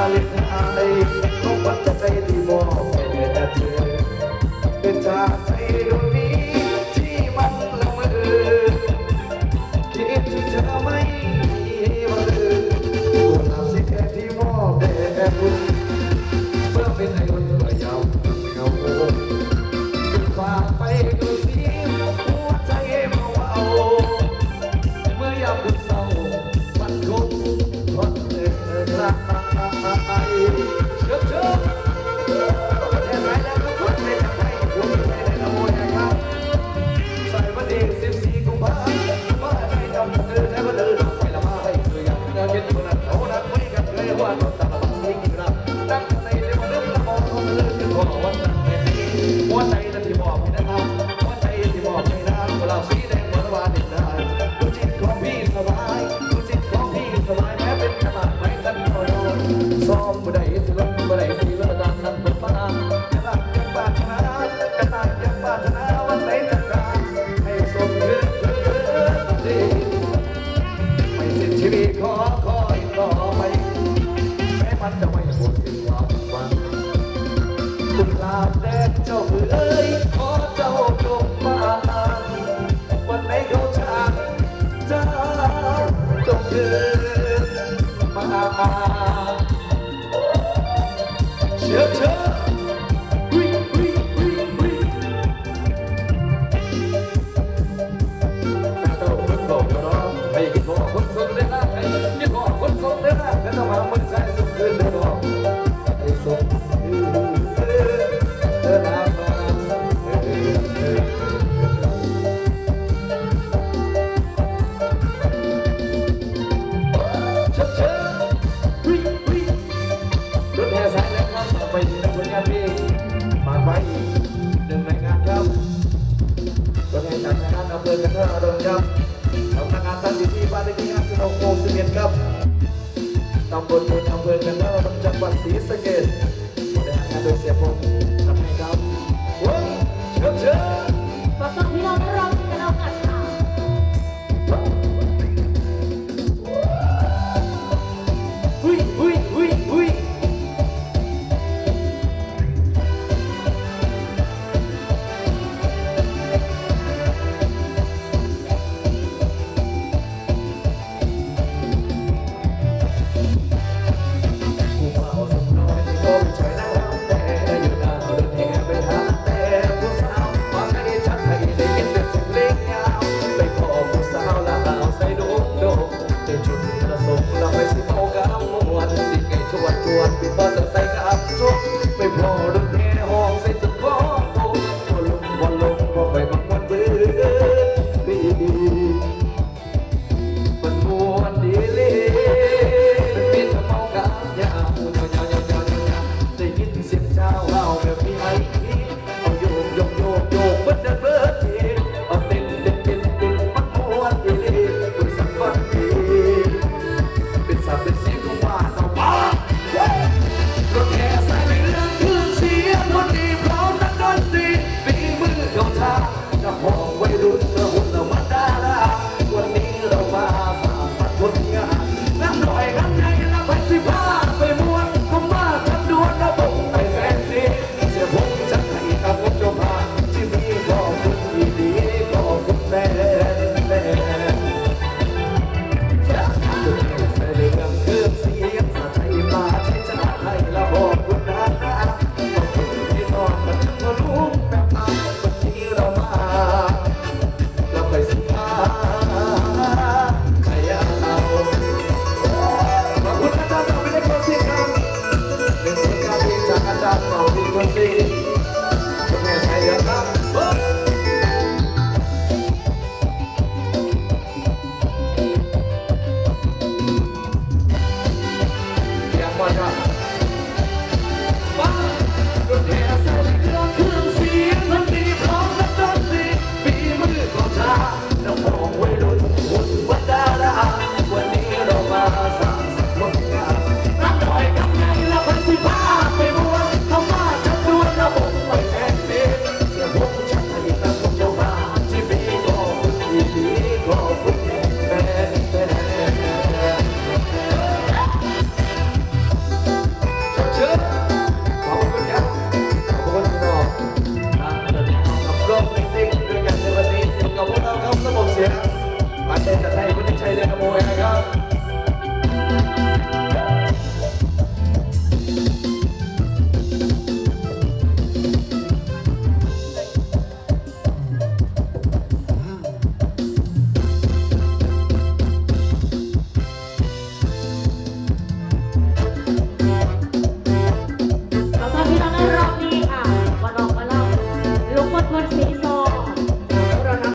Salih ากแดดเจ้เอ้ยขอเจ้าจงมาวันไหนเขาชาจ้าจงมาเชื้อเจ เทิงอารมณ์ครับสำนักงานตั้งอยู่ที่บ้านเลขที่56หมู่11ครับตำบล that will hang up.